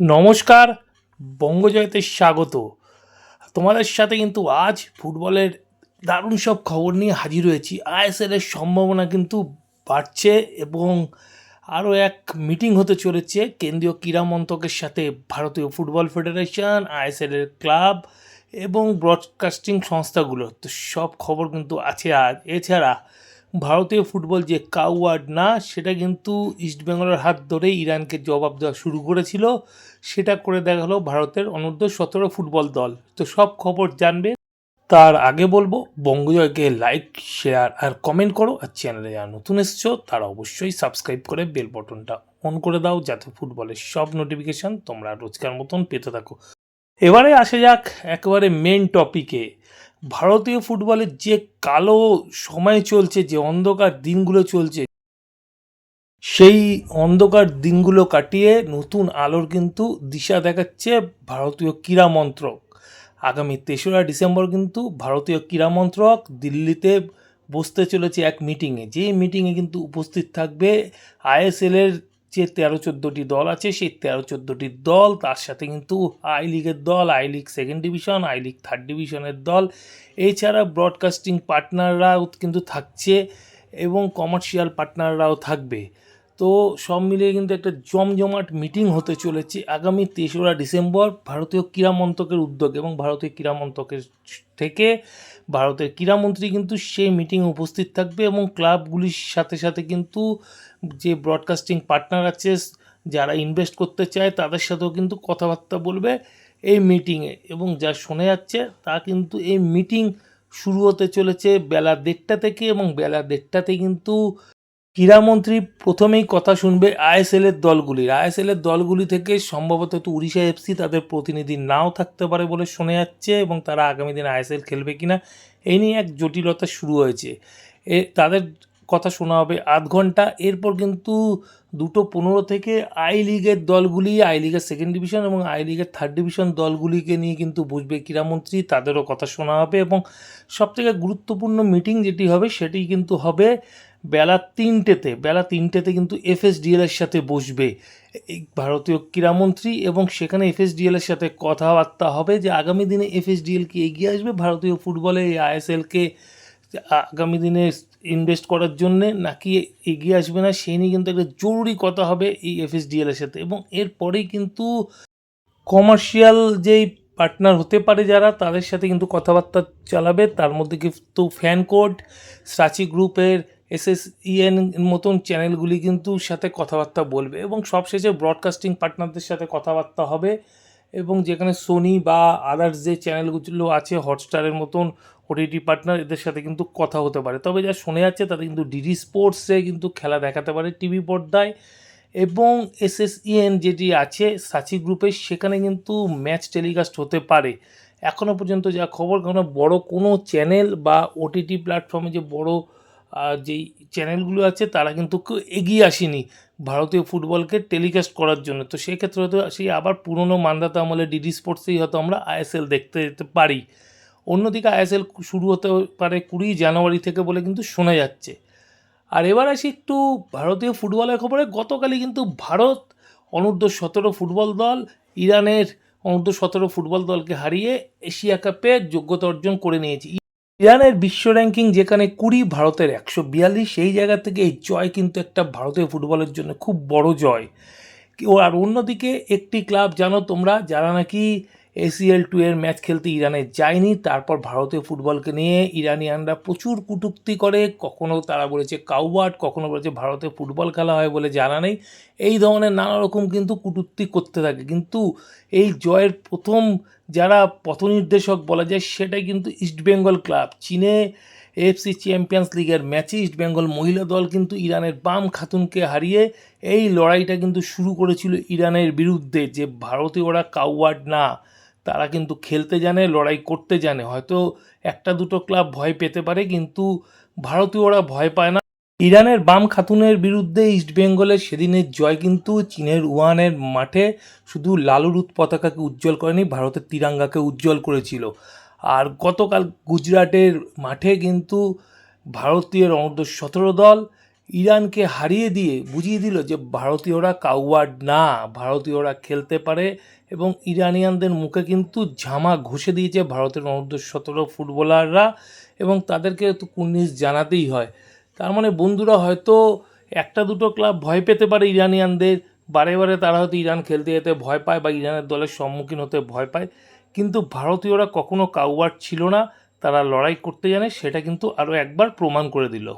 নমস্কার বঙ্গজয়তে স্বাগত। তোমাদের সাথে কিন্তু আজ ফুটবলের দারুণ সব খবর নিয়ে হাজির হয়েছি। আইএসএল এর সম্ভাবনা কিন্তু বাড়ছে এবং আরও এক মিটিং হতে চলেছে। কেন্দ্রীয় ক্রীড়া মন্ত্রকের সাথে ভারতীয় ফুটবল ফেডারেশন, আইএসএল এর ক্লাব এবং ব্রডকাস্টিং সংস্থাগুলো। তো সব খবর কিন্তু আছে আজ। এছাড়া ভারতীয় ফুটবল যে কাউয়ার্ড না, সেটা কিন্তু ইস্টবেঙ্গলের হাত ধরেই ইরানকে জবাব দেওয়া শুরু করেছিল। সেটা করে দেখা হলো ভারতের অনূর্ধ্ব সতেরো ফুটবল দল। তো সব খবর জানবে তার আগে বলব, বঙ্গজয়কে লাইক শেয়ার আর কমেন্ট করো আর চ্যানেলে যারা নতুন এসছো, তারা অবশ্যই সাবস্ক্রাইব করে বেল বটনটা অন করে দাও যাতে ফুটবলের সব নোটিফিকেশান তোমরা রোজকার মতন পেতে থাকো। এবারে আসা যাক একেবারে মেন টপিকে ভারতীয় ফুটবলের যে কালো সময় চলছে, যে অন্ধকার দিনগুলো চলছে, সেই অন্ধকার দিনগুলো কাটিয়ে নতুন আলোর কিন্তু দিশা দেখাচ্ছে ভারতীয় ক্রীড়া মন্ত্রক। আগামী তেসরা ডিসেম্বর কিন্তু ভারতীয় ক্রীড়া মন্ত্রক দিল্লিতে বসতে চলেছে এক মিটিংয়ে যেই মিটিংয়ে কিন্তু উপস্থিত থাকবে আইএসএলের যে তেরো চোদ্দোটি দল আছে, সেই তেরো চোদ্দোটি দল তার সাথে কিন্তু আই লিগের দল, I league second division I league third ডিভিশনের দল। এছাড়া ব্রডকাস্টিং পার্টনাররাও কিন্তু থাকছে এবং কমার্শিয়াল পার্টনাররাও থাকবে। তো সব মিলিয়ে কিন্তু একটা জমজমাট মিটিং হতে চলেছে আগামী তেসরা ডিসেম্বর ভারতীয় ক্রীড়া মন্ত্রকের উদ্যোগ এবং ভারতীয় ক্রীড়া মন্ত্রকের থেকে। ভারতের ক্রীড়ামন্ত্রী কিন্তু সেই মিটিংয়ে উপস্থিত থাকবে এবং ক্লাবগুলির সাথে সাথে কিন্তু যে ব্রডকাস্টিং পার্টনার আছে, যারা ইনভেস্ট করতে চায়, তাদের সাথেও কিন্তু কথাবার্তা বলবে এই মিটিংয়ে এবং যা শোনা যাচ্ছে, তা কিন্তু এই মিটিং শুরু হতে চলেছে বেলা দেড়টা থেকে এবং বেলা দেড়টাতে কিন্তু ক্রীড়ামন্ত্রী প্রথমেই কথা শুনবে আইএসএলের দলগুলির আইএসএলের দলগুলি থেকে সম্ভবত তো উড়িষ্যা এফসি তাদের প্রতিনিধি নাও থাকতে পারে বলে শোনা যাচ্ছে এবং তারা আগামী দিন আইএসএল খেলবে কিনা এই নিয়ে এক জটিলতা শুরু হয়েছে। এ তাদের কথা শোনা হবে আধ ঘণ্টা। এরপর কিন্তু দুটো পনেরো থেকে আই লিগের দলগুলি, আই লিগের সেকেন্ড ডিভিশন এবং আই লিগের থার্ড ডিভিশন দলগুলিকে নিয়ে কিন্তু বুঝবে ক্রীড়ামন্ত্রী, তাদেরও কথা শোনা হবে এবং সবথেকে গুরুত্বপূর্ণ মিটিং যেটি হবে সেটি কিন্তু হবে বেলা তিনটেতে বেলা তিনটেতে কিন্তু এফএসডিএল এর সাথে বসবে ভারতীয় ক্রীড়ামন্ত্রী এবং সেখানে এফএসডিএল এর সাথে কথাবার্তা হবে যে আগামী দিনে এফএসডিএল কি এগিয়ে আসবে? ভারতীয় ফুটবলে এই আইএসএলকে আগামী দিনে ইনভেস্ট করার জন্যে নাকি এগিয়ে আসবে না, সেই নিয়ে কিন্তু একটা জরুরি কথা হবে এই এফএসডিএল এর সাথে। এবং এরপরেই কিন্তু কমার্শিয়াল যেই পার্টনার হতে পারে যারা, তাদের সাথে কিন্তু কথাবার্তা চালাবে। তার মধ্যে কিন্তু ফ্যান কোড সাচি গ্রুপের এসএসইএন মতন চ্যানেলগুলি কিন্তু সাথে কথাবার্তা বলবে এবং সবশেষে ব্রডকাস্টিং পার্টনারদের সাথে কথাবার্তা হবে এবং যেখানে সোনি বা আদার্স যে চ্যানেলগুলো আছে হটস্টারের মতন ওটিটি পার্টনার এদের সাথে কিন্তু কথা হতে পারে। তবে যা শোনা যাচ্ছে, তাতে কিন্তু ডিডি স্পোর্টসে কিন্তু খেলা দেখাতে পারে টিভি পর্দায়। এবং এসএসইএন যেটি আছে সাচি গ্রুপে সেখানে কিন্তু ম্যাচ টেলিকাস্ট হতে পারে। এখনও পর্যন্ত যা খবর কোনো বড় কোনো চ্যানেল বা ওটিটি প্ল্যাটফর্মে যে বড় যেই চ্যানেলগুলো আছে, তারা কিন্তু এগিয়ে আসেনি ভারতীয় ফুটবলকে টেলিকাস্ট করার জন্য। তো সেক্ষেত্রে হয়তো সেই আবার পুরনো মান্দাতা আমলে ডিডি স্পোর্টসেই হয়তো আমরা আইএসএল দেখতে যেতে পারি। অন্যদিকে আইএসএল শুরু হতে পারে কুড়ি জানুয়ারি থেকে বলে কিন্তু শোনা যাচ্ছে। আর এবার আসি একটু ভারতীয় ফুটবলের খবরে। গতকালই কিন্তু ভারত অনূর্ধ্ব সতেরো ফুটবল দল, ইরানের অনূর্ধ্ব সতেরো ফুটবল দলকে হারিয়ে এশিয়া কাপে যোগ্যতা অর্জন করে নিয়েছে। ইরানের বিশ্ব র্যাঙ্কিং যেখানে কুড়ি, ভারতের একশো বিয়াল্লিশ, সেই জায়গা থেকে এই জয় কিন্তু একটা ভারতীয় ফুটবলের জন্য খুব বড় জয়। আর অন্যদিকে একটি ক্লাব জানো তোমরা, যারা নাকি এসিএল টু এর ম্যাচ খেলতে ইরানে যায়নি। তারপর ভারতীয় ফুটবলকে নিয়ে ইরানিয়ানরা প্রচুর কটূক্তি করে। কখনো তারা বলেছে কাউবাট কখনো বলেছে ভারতে ফুটবল খেলা হয় বলে জানা নেই। এই ধরনের নানা রকম কিন্তু কটূক্তি করতে থাকে। কিন্তু এই জয়ের প্রথম যারা পথনির্দেশক বলা যায়, সেটাই কিন্তু ইস্টবেঙ্গল ক্লাব চীনে এএফসি চ্যাম্পিয়ন্স লিগের ম্যাচে ইস্টবেঙ্গল মহিলা দল কিন্তু ইরানের বাম খাতুনকে হারিয়ে এই লড়াইটা কিন্তু শুরু করেছিল ইরানের বিরুদ্ধে যে ভারতীয়রা কাউয়ার্ড না। তারা কিন্তু খেলতে জানে, লড়াই করতে জানে। হয়তো একটা দুটো ক্লাব ভয় পেতে পারে, কিন্তু ভারতীয়রা ভয় পায় না। ইরানের বাম খাতুনের বিরুদ্ধে ইস্টবেঙ্গলের সেদিনের জয় কিন্তু চীনের উহানের মাঠে শুধু লালুরুত পতাকাকে উজ্জ্বল করেনি, ভারতের তিরাঙ্গাকে উজ্জ্বল করেছিল। আর গতকাল গুজরাটের মাঠে কিন্তু ভারতীয় অনূর্ধ্ব সতেরো দল ইরানকে হারিয়ে দিয়ে বুঝিয়ে দিল যে ভারতীয়রা কাউয়ার্ড না, ভারতীয়রা খেলতে পারে এবং ইরানিয়ানদের মুখে কিন্তু ঝামা ঘষে দিয়েছে ভারতের অনূর্ধ্ব সতেরো ফুটবলাররা এবং তাদেরকে তো কুর্নিশ জানাতেই হয়। তার মানে বন্ধুরা হয়তো একটা দুটো ক্লাব ভয় পেতে পারে ইরানিয়ানদের, বারে বারে তারা হয়তো ইরান খেলতে যেতে ভয় পায় বা ইরানের দলের সম্মুখীন হতে ভয় পায়, কিন্তু ভারতীয়রা কখনো কাউয়ার্ড ছিল না, তারা লড়াই করতে জানে, সেটা কিন্তু আরও একবার প্রমাণ করে দিল।